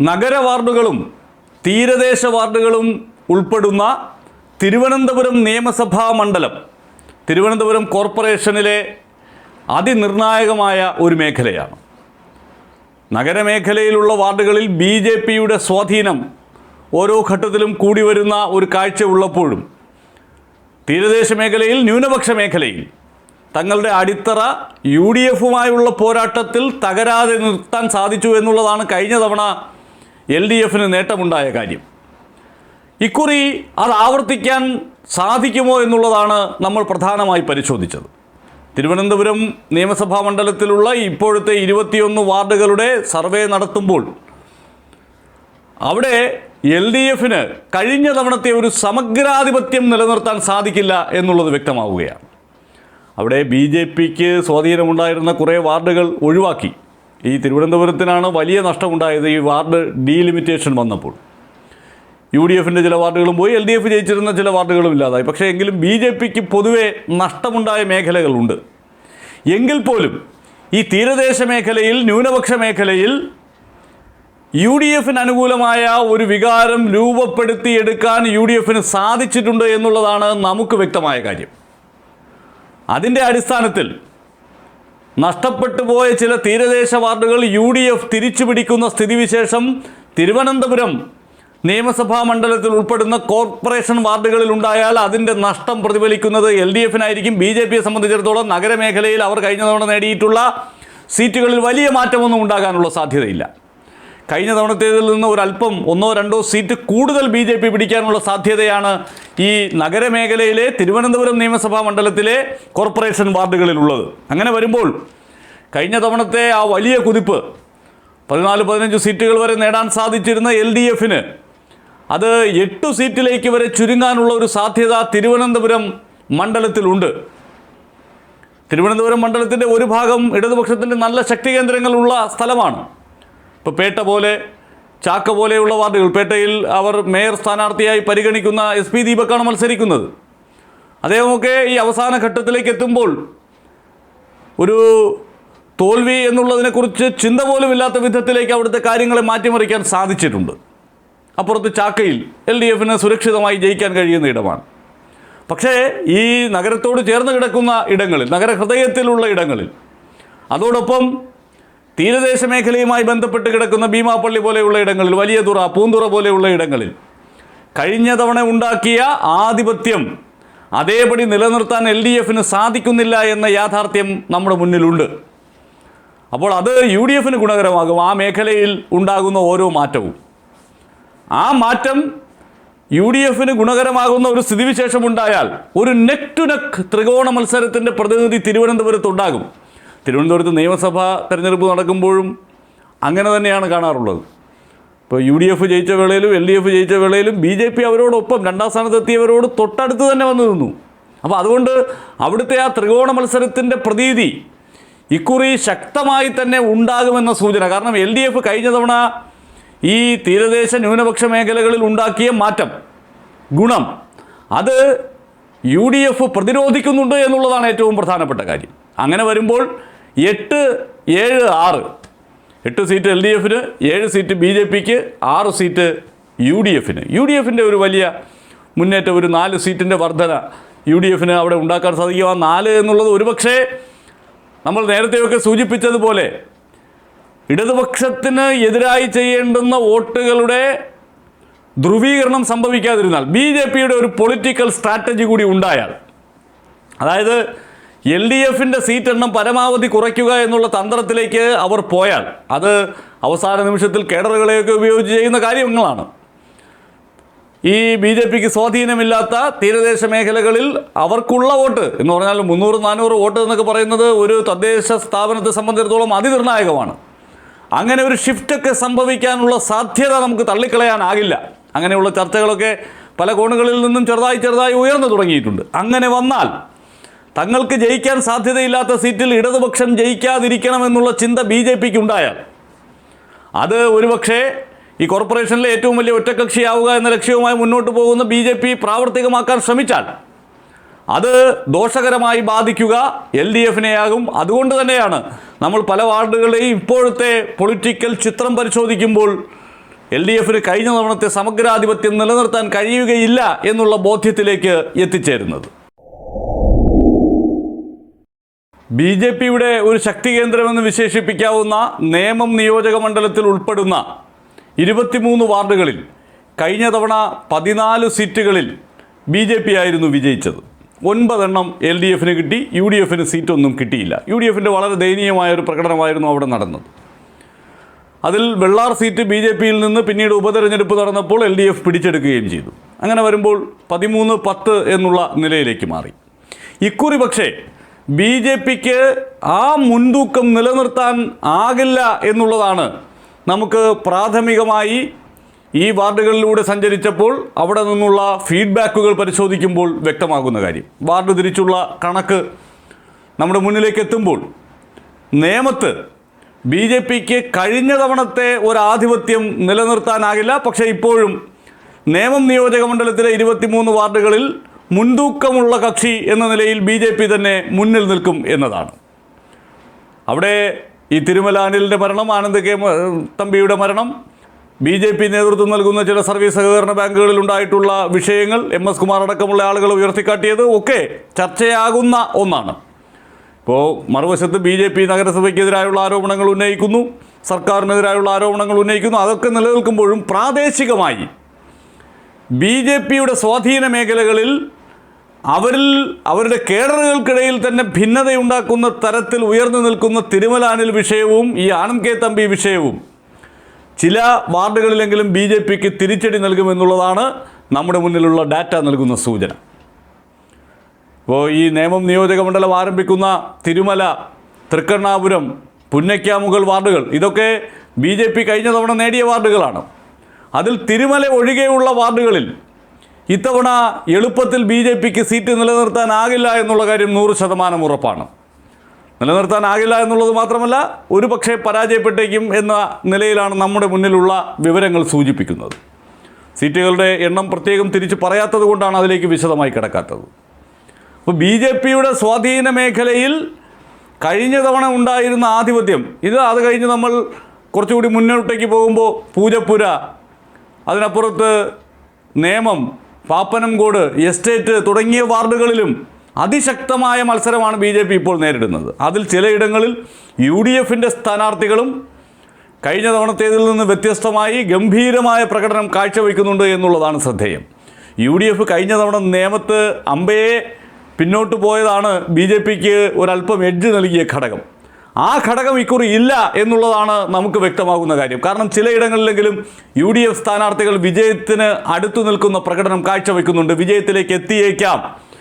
നഗര വാർഡുകളും തീരദേശ വാർഡുകളും ഉൾപ്പെടുന്ന തിരുവനന്തപുരം നിയമസഭാ മണ്ഡലം തിരുവനന്തപുരം കോർപ്പറേഷനിലെ അതിനിർണായകമായ ഒരു മേഖലയാണ്. നഗരമേഖലയിലുള്ള വാർഡുകളിൽ ബി ജെ പിയുടെ സ്വാധീനം ഓരോ ഘട്ടത്തിലും കൂടി വരുന്ന ഒരു കാഴ്ച ഉള്ളപ്പോഴും തീരദേശ മേഖലയിൽ ന്യൂനപക്ഷ മേഖലയിൽ തങ്ങളുടെ അടിത്തറ യു ഡി എഫുമായുള്ള പോരാട്ടത്തിൽ തകരാതെ നിർത്താൻ സാധിച്ചു എന്നുള്ളതാണ് കഴിഞ്ഞ തവണ എൽ ഡി എഫിന് നേട്ടമുണ്ടായ കാര്യം. ഇക്കുറി അത് ആവർത്തിക്കാൻ സാധിക്കുമോ എന്നുള്ളതാണ് നമ്മൾ പ്രധാനമായി പരിശോധിച്ചത്. തിരുവനന്തപുരം നിയമസഭാ മണ്ഡലത്തിലുള്ള ഇപ്പോഴത്തെ ഇരുപത്തിയൊന്ന് വാർഡുകളുടെ സർവേ നടത്തുമ്പോൾ അവിടെ എൽ ഡി എഫിന് കഴിഞ്ഞ തവണത്തെ ഒരു സമഗ്രാധിപത്യം നിലനിർത്താൻ സാധിക്കില്ല എന്നുള്ളത് വ്യക്തമാവുകയാണ്. അവിടെ ബി ജെ പിക്ക് സ്വാധീനമുണ്ടായിരുന്ന കുറേ വാർഡുകൾ ഒഴിവാക്കി. ഈ തിരുവനന്തപുരത്തിനാണ് വലിയ നഷ്ടമുണ്ടായത്. ഈ വാർഡ് ഡീലിമിറ്റേഷൻ വന്നപ്പോൾ. യു ഡി എഫിന്റെ ചില വാർഡുകളും പോയി. എൽ ഡി എഫ് ജയിച്ചിരുന്ന ചില വാർഡുകളും ഇല്ലാതായി. പക്ഷേ എങ്കിലും ബി ജെ പിക്ക് പൊതുവെ നഷ്ടമുണ്ടായ മേഖലകളുണ്ട്. എങ്കിൽ പോലും ഈ തീരദേശ മേഖലയിൽ ന്യൂനപക്ഷ മേഖലയിൽ യു ഡി എഫിന് അനുകൂലമായ ഒരു വികാരം രൂപപ്പെടുത്തിയെടുക്കാൻ യു ഡി എഫിന് സാധിച്ചിട്ടുണ്ട് എന്നുള്ളതാണ് നമുക്ക് വ്യക്തമായ കാര്യം. അതിന്റെ അടിസ്ഥാനത്തിൽ നഷ്ടപ്പെട്ടു പോയ ചില തീരദേശ വാർഡുകൾ യു ഡി എഫ് തിരിച്ചു പിടിക്കുന്ന സ്ഥിതിവിശേഷം തിരുവനന്തപുരം നിയമസഭാ മണ്ഡലത്തിൽ ഉൾപ്പെടുന്ന കോർപ്പറേഷൻ വാർഡുകളിൽ ഉണ്ടായാൽ അതിന്റെ നഷ്ടം പ്രതിഫലിക്കുന്നത് എൽ ഡി എഫിനായിരിക്കും ബി ജെ പിയെ സംബന്ധിച്ചിടത്തോളം നഗരമേഖലയിൽ അവർ കഴിഞ്ഞ തവണ നേടിയിട്ടുള്ള സീറ്റുകളിൽ വലിയ മാറ്റമൊന്നും ഉണ്ടാകാനുള്ള സാധ്യതയില്ല. കഴിഞ്ഞ തവണത്തേതിൽ നിന്ന് ഒരല്പം ഒന്നോ രണ്ടോ സീറ്റ് കൂടുതൽ ബി ജെ പി പിടിക്കാനുള്ള സാധ്യതയാണ് ഈ നഗരമേഖലയിലെ തിരുവനന്തപുരം നിയമസഭാ മണ്ഡലത്തിലെ കോർപ്പറേഷൻ വാർഡുകളിലുള്ളത്. അങ്ങനെ വരുമ്പോൾ കഴിഞ്ഞ തവണത്തെ ആ വലിയ കുതിപ്പ് പതിനാല് പതിനഞ്ച് സീറ്റുകൾ വരെ നേടാൻ സാധിച്ചിരുന്ന എൽ ഡി എഫിന് അത് എട്ട് സീറ്റിലേക്ക് വരെ ചുരുങ്ങാനുള്ള ഒരു സാധ്യത തിരുവനന്തപുരം മണ്ഡലത്തിലുണ്ട്. തിരുവനന്തപുരം മണ്ഡലത്തിന്റെ ഒരു ഭാഗം ഇടതുപക്ഷത്തിന്റെ നല്ല ശക്തി കേന്ദ്രങ്ങളുള്ള സ്ഥലമാണ്. ഇപ്പോൾ പേട്ട പോലെ ചാക്ക പോലെയുള്ള വാർഡുകൾ പേട്ടയിൽ അവർ മേയർ സ്ഥാനാർത്ഥിയായി പരിഗണിക്കുന്ന എസ് പി ദീപക്കാണ് മത്സരിക്കുന്നത്. അദ്ദേഹമൊക്കെ ഈ അവസാന ഘട്ടത്തിലേക്ക് എത്തുമ്പോൾ ഒരു തോൽവി എന്നുള്ളതിനെക്കുറിച്ച് ചിന്ത പോലും ഇല്ലാത്ത വിധത്തിലേക്ക് അവിടുത്തെ കാര്യങ്ങളെ മാറ്റിമറിക്കാൻ സാധിച്ചിട്ടുണ്ട്. അപ്പുറത്ത് ചാക്കയിൽ എൽ ഡി എഫിന് സുരക്ഷിതമായി ജയിക്കാൻ കഴിയുന്ന ഇടമാണ്. പക്ഷേ ഈ നഗരത്തോട് ചേർന്ന് കിടക്കുന്ന ഇടങ്ങളിൽ നഗരഹൃദയത്തിലുള്ള ഇടങ്ങളിൽ അതോടൊപ്പം തീരദേശ മേഖലയുമായി ബന്ധപ്പെട്ട് കിടക്കുന്ന ഭീമാപ്പള്ളി പോലെയുള്ള ഇടങ്ങളിൽ വലിയ തുറ പൂന്തുറ പോലെയുള്ള ഇടങ്ങളിൽ കഴിഞ്ഞ തവണ ഉണ്ടാക്കിയ ആധിപത്യം അതേപടി നിലനിർത്താൻ എൽ ഡി എഫിന് സാധിക്കുന്നില്ല എന്ന യാഥാർത്ഥ്യം നമ്മുടെ മുന്നിലുണ്ട്. അപ്പോൾ അത് യു ഡി എഫിന് ഗുണകരമാകും ആ മേഖലയിൽ ഉണ്ടാകുന്ന ഓരോ മാറ്റവും. ആ മാറ്റം യു ഡി എഫിന് ഗുണകരമാകുന്ന ഒരു സ്ഥിതിവിശേഷം ഉണ്ടായാൽ ഒരു നെക് ടു നെക് ത്രികോണ മത്സരത്തിന്റെ പ്രതിനിധി തിരുവനന്തപുരത്ത് ഉണ്ടാകും. തിരുവനന്തപുരത്ത് നിയമസഭാ തെരഞ്ഞെടുപ്പ് നടക്കുമ്പോഴും അങ്ങനെ തന്നെയാണ് കാണാറുള്ളത്. ഇപ്പോൾ യു ഡി എഫ് ജയിച്ച വേളയിലും എൽ ഡി എഫ് ജയിച്ച വേളയിലും ബി ജെ പി അവരോടൊപ്പം രണ്ടാം സ്ഥാനത്തെത്തിയവരോട് തൊട്ടടുത്ത് തന്നെ വന്നു നിന്നു. അപ്പോൾ അതുകൊണ്ട് അവിടുത്തെ ആ ത്രികോണ മത്സരത്തിന്റെ പ്രതീതി ഇക്കുറി ശക്തമായി തന്നെ ഉണ്ടാകുമെന്ന സൂചന. കാരണം എൽ ഡി എഫ് കഴിഞ്ഞ തവണ ഈ തീരദേശ ന്യൂനപക്ഷ മേഖലകളിൽ ഉണ്ടാക്കിയ മാറ്റം ഗുണം അത് യു ഡി എഫ് പ്രതിരോധിക്കുന്നുണ്ട് എന്നുള്ളതാണ് ഏറ്റവും പ്രധാനപ്പെട്ട കാര്യം. അങ്ങനെ വരുമ്പോൾ എട്ട് ഏഴ് ആറ്. എട്ട് സീറ്റ് എൽ ഡി എഫിന് ഏഴ് സീറ്റ് ബി ജെ പിക്ക് ആറ് സീറ്റ് യു ഡി എഫിന്. യു ഡി എഫിന്റെ ഒരു വലിയ മുന്നേറ്റം ഒരു നാല് സീറ്റിന്റെ വർധന യു ഡി എഫിന് അവിടെ ഉണ്ടാക്കാൻ സാധിക്കും. ആ നാല് എന്നുള്ളത് ഒരുപക്ഷേ നമ്മൾ നേരത്തെയൊക്കെ സൂചിപ്പിച്ചതുപോലെ ഇടതുപക്ഷത്തിന് എതിരായി ചെയ്യേണ്ടുന്ന വോട്ടുകളുടെ ധ്രുവീകരണം സംഭവിക്കാതിരുന്നാൽ ബി ജെ പിയുടെ ഒരു പൊളിറ്റിക്കൽ സ്ട്രാറ്റജി കൂടി ഉണ്ടായാൽ അതായത് എൽ ഡി എഫിന്റെ സീറ്റ് എണ്ണം പരമാവധി കുറയ്ക്കുക എന്നുള്ള തന്ത്രത്തിലേക്ക് അവർ പോയാൽ അത് അവസാന നിമിഷത്തിൽ കേഡറുകളെയൊക്കെ ഉപയോഗിച്ച് ചെയ്യുന്ന കാര്യങ്ങളാണ്. ഈ ബി ജെ പിക്ക് സ്വാധീനമില്ലാത്ത തീരദേശ മേഖലകളിൽ അവർക്കുള്ള വോട്ട് എന്ന് പറഞ്ഞാൽ മുന്നൂറ് നാനൂറ് വോട്ട് എന്നൊക്കെ പറയുന്നത് ഒരു തദ്ദേശ സ്ഥാപനത്തെ സംബന്ധിച്ചിടത്തോളം അതിനിർണായകമാണ്. അങ്ങനെ ഒരു ഷിഫ്റ്റൊക്കെ സംഭവിക്കാനുള്ള സാധ്യത നമുക്ക് തള്ളിക്കളയാനാകില്ല. അങ്ങനെയുള്ള ചർച്ചകളൊക്കെ പല കോണുകളിൽ നിന്നും ചെറുതായി ചെറുതായി ഉയർന്നു തുടങ്ങിയിട്ടുണ്ട്. അങ്ങനെ വന്നാൽ തങ്ങൾക്ക് ജയിക്കാൻ സാധ്യതയില്ലാത്ത സീറ്റിൽ ഇടതുപക്ഷം ജയിക്കാതിരിക്കണമെന്നുള്ള ചിന്ത ബി ജെ പിക്ക് ഉണ്ടായാൽ അത് ഒരുപക്ഷേ ഈ കോർപ്പറേഷനിലെ ഏറ്റവും വലിയ ഒറ്റക്കക്ഷിയാവുക എന്ന ലക്ഷ്യവുമായി മുന്നോട്ട് പോകുന്ന ബി ജെ പി പ്രാവർത്തികമാക്കാൻ ശ്രമിച്ചാൽ അത് ദോഷകരമായി ബാധിക്കുക എൽ ഡി എഫിനെയാകും. അതുകൊണ്ട് തന്നെയാണ് നമ്മൾ പല വാർഡുകളുടെയും ഇപ്പോഴത്തെ പൊളിറ്റിക്കൽ ചിത്രം പരിശോധിക്കുമ്പോൾ എൽ ഡി എഫിന് കഴിഞ്ഞ തവണത്തെ സമഗ്രാധിപത്യം നിലനിർത്താൻ കഴിയുകയില്ല എന്നുള്ള ബോധ്യത്തിലേക്ക് എത്തിച്ചേരുന്നത്. ബി ജെ പിയുടെ ഒരു ശക്തി കേന്ദ്രമെന്ന് വിശേഷിപ്പിക്കാവുന്ന നേമം നിയോജക മണ്ഡലത്തിൽ ഉൾപ്പെടുന്ന ഇരുപത്തിമൂന്ന് വാർഡുകളിൽ കഴിഞ്ഞ തവണ പതിനാല് സീറ്റുകളിൽ ബി ജെ പി ആയിരുന്നു വിജയിച്ചത്. ഒൻപതെണ്ണം എൽ ഡി എഫിന് കിട്ടി യു ഡി എഫിന് സീറ്റൊന്നും കിട്ടിയില്ല. യു ഡി എഫിന്റെ വളരെ ദയനീയമായ ഒരു പ്രകടനമായിരുന്നു അവിടെ നടന്നത്. അതിൽ വെള്ളാർ സീറ്റ് ബി ജെ പിയിൽ നിന്ന് പിന്നീട് ഉപതെരഞ്ഞെടുപ്പ് നടന്നപ്പോൾ എൽ ഡി എഫ് പിടിച്ചെടുക്കുകയും ചെയ്തു. അങ്ങനെ വരുമ്പോൾ പതിമൂന്ന് പത്ത് എന്നുള്ള നിലയിലേക്ക് മാറി. ഇക്കുറി പക്ഷേ ബി ജെ പിക്ക് ആ മുൻതൂക്കം നിലനിർത്താൻ ആകില്ല എന്നുള്ളതാണ് നമുക്ക് പ്രാഥമികമായി ഈ വാർഡുകളിലൂടെ സഞ്ചരിച്ചപ്പോൾ അവിടെ നിന്നുള്ള ഫീഡ്ബാക്കുകൾ പരിശോധിക്കുമ്പോൾ വ്യക്തമാകുന്ന കാര്യം. വാർഡ് തിരിച്ചുള്ള കണക്ക് നമ്മുടെ മുന്നിലേക്ക് എത്തുമ്പോൾ നേമത്ത് ബി ജെ പിക്ക് കഴിഞ്ഞ തവണത്തെ ഒരാധിപത്യം നിലനിർത്താനാകില്ല. പക്ഷേ ഇപ്പോഴും നേമം നിയോജക മണ്ഡലത്തിലെ ഇരുപത്തിമൂന്ന് വാർഡുകളിൽ മുൻതൂക്കമുള്ള കക്ഷി എന്ന നിലയിൽ ബി ജെ പി തന്നെ മുന്നിൽ നിൽക്കും എന്നതാണ്. അവിടെ ഈ തിരുമല അനിലിന്റെ മരണം ആനന്ദ് കെ തമ്പിയുടെ മരണം ബി ജെ പി നേതൃത്വം നൽകുന്ന ചില സർവീസ് സഹകരണ ബാങ്കുകളിൽ ഉണ്ടായിട്ടുള്ള വിഷയങ്ങൾ എം എസ് കുമാർ അടക്കമുള്ള ആളുകൾ ഉയർത്തിക്കാട്ടിയത് ഒക്കെ ചർച്ചയാകുന്ന ഒന്നാണ്. ഇപ്പോൾ മറുവശത്ത് ബി ജെ പി നഗരസഭയ്ക്കെതിരായുള്ള ആരോപണങ്ങൾ ഉന്നയിക്കുന്നു സർക്കാരിനെതിരായുള്ള ആരോപണങ്ങൾ ഉന്നയിക്കുന്നു അതൊക്കെ നിലനിൽക്കുമ്പോഴും പ്രാദേശികമായി ബി ജെ പിയുടെ സ്വാധീന മേഖലകളിൽ അവരിൽ അവരുടെ കേഡറുകൾക്കിടയിൽ തന്നെ ഭിന്നതയുണ്ടാക്കുന്ന തരത്തിൽ ഉയർന്നു നിൽക്കുന്ന തിരുമലാനിൽ വിഷയവും ഈ ആനന്ദ് കെ തമ്പി വിഷയവും. ചില വാർഡുകളിലെങ്കിലും ബി ജെ പിക്ക് തിരിച്ചടി നൽകുമെന്നുള്ളതാണ് നമ്മുടെ മുന്നിലുള്ള ഡാറ്റ നൽകുന്ന സൂചന. ഇപ്പോൾ ഈ നിയമം നിയോജക മണ്ഡലം ആരംഭിക്കുന്ന തിരുമല തൃക്കണ്ണാപുരം പുന്നയ്ക്കാമുകൾ വാർഡുകൾ ഇതൊക്കെ ബി ജെ പി കഴിഞ്ഞ തവണ നേടിയ വാർഡുകളാണ്. അതിൽ തിരുമല ഒഴികെയുള്ള വാർഡുകളിൽ ഇത്തവണ എളുപ്പത്തിൽ ബി ജെ പിക്ക് സീറ്റ് നിലനിർത്താനാകില്ല എന്നുള്ള കാര്യം നൂറ് ശതമാനം ഉറപ്പാണ്. നിലനിർത്താനാകില്ല എന്നുള്ളത് മാത്രമല്ല ഒരു പക്ഷേ പരാജയപ്പെട്ടേക്കും എന്ന നിലയിലാണ് നമ്മുടെ മുന്നിലുള്ള വിവരങ്ങൾ സൂചിപ്പിക്കുന്നത്. സീറ്റുകളുടെ എണ്ണം പ്രത്യേകം തിരിച്ച് പറയാത്തത് കൊണ്ടാണ് അതിലേക്ക് വിശദമായി കിടക്കാത്തത്. അപ്പോൾ ബി ജെ പിയുടെ സ്വാധീന മേഖലയിൽ കഴിഞ്ഞ തവണ ഉണ്ടായിരുന്ന ആധിപത്യം ഇത് അത് കഴിഞ്ഞ് നമ്മൾ കുറച്ചുകൂടി മുന്നോട്ടേക്ക് പോകുമ്പോൾ പൂജപ്പുര അതിനപ്പുറത്ത് നേമം പാപ്പനംകോട് എസ്റ്റേറ്റ് തുടങ്ങിയ വാർഡുകളിലും അതിശക്തമായ മത്സരമാണ് ബി ജെ പി ഇപ്പോൾ നേരിടുന്നത്. അതിൽ ചിലയിടങ്ങളിൽ യു ഡി എഫിന്റെ സ്ഥാനാർത്ഥികളും കഴിഞ്ഞ തവണത്തേതിൽ നിന്ന് വ്യത്യസ്തമായി ഗംഭീരമായ പ്രകടനം കാഴ്ചവെക്കുന്നുണ്ട് എന്നുള്ളതാണ് ശ്രദ്ധേയം. യു ഡി എഫ് കഴിഞ്ഞ തവണ നേമത്ത് അമ്പയെ പിന്നോട്ട് പോയതാണ് ബി ജെ പിക്ക് ഒരല്പം എഡ്ജ് നൽകിയ ഘടകം. ആ ഘടകം ഇക്കുറി ഇല്ല എന്നുള്ളതാണ് നമുക്ക് വ്യക്തമാകുന്ന കാര്യം. കാരണം ചിലയിടങ്ങളിലെങ്കിലും യു ഡി എഫ് സ്ഥാനാർത്ഥികൾ വിജയത്തിന് അടുത്തു നിൽക്കുന്ന പ്രകടനം കാഴ്ചവെക്കുന്നുണ്ട്. വിജയത്തിലേക്ക് എത്തിയേക്കാം.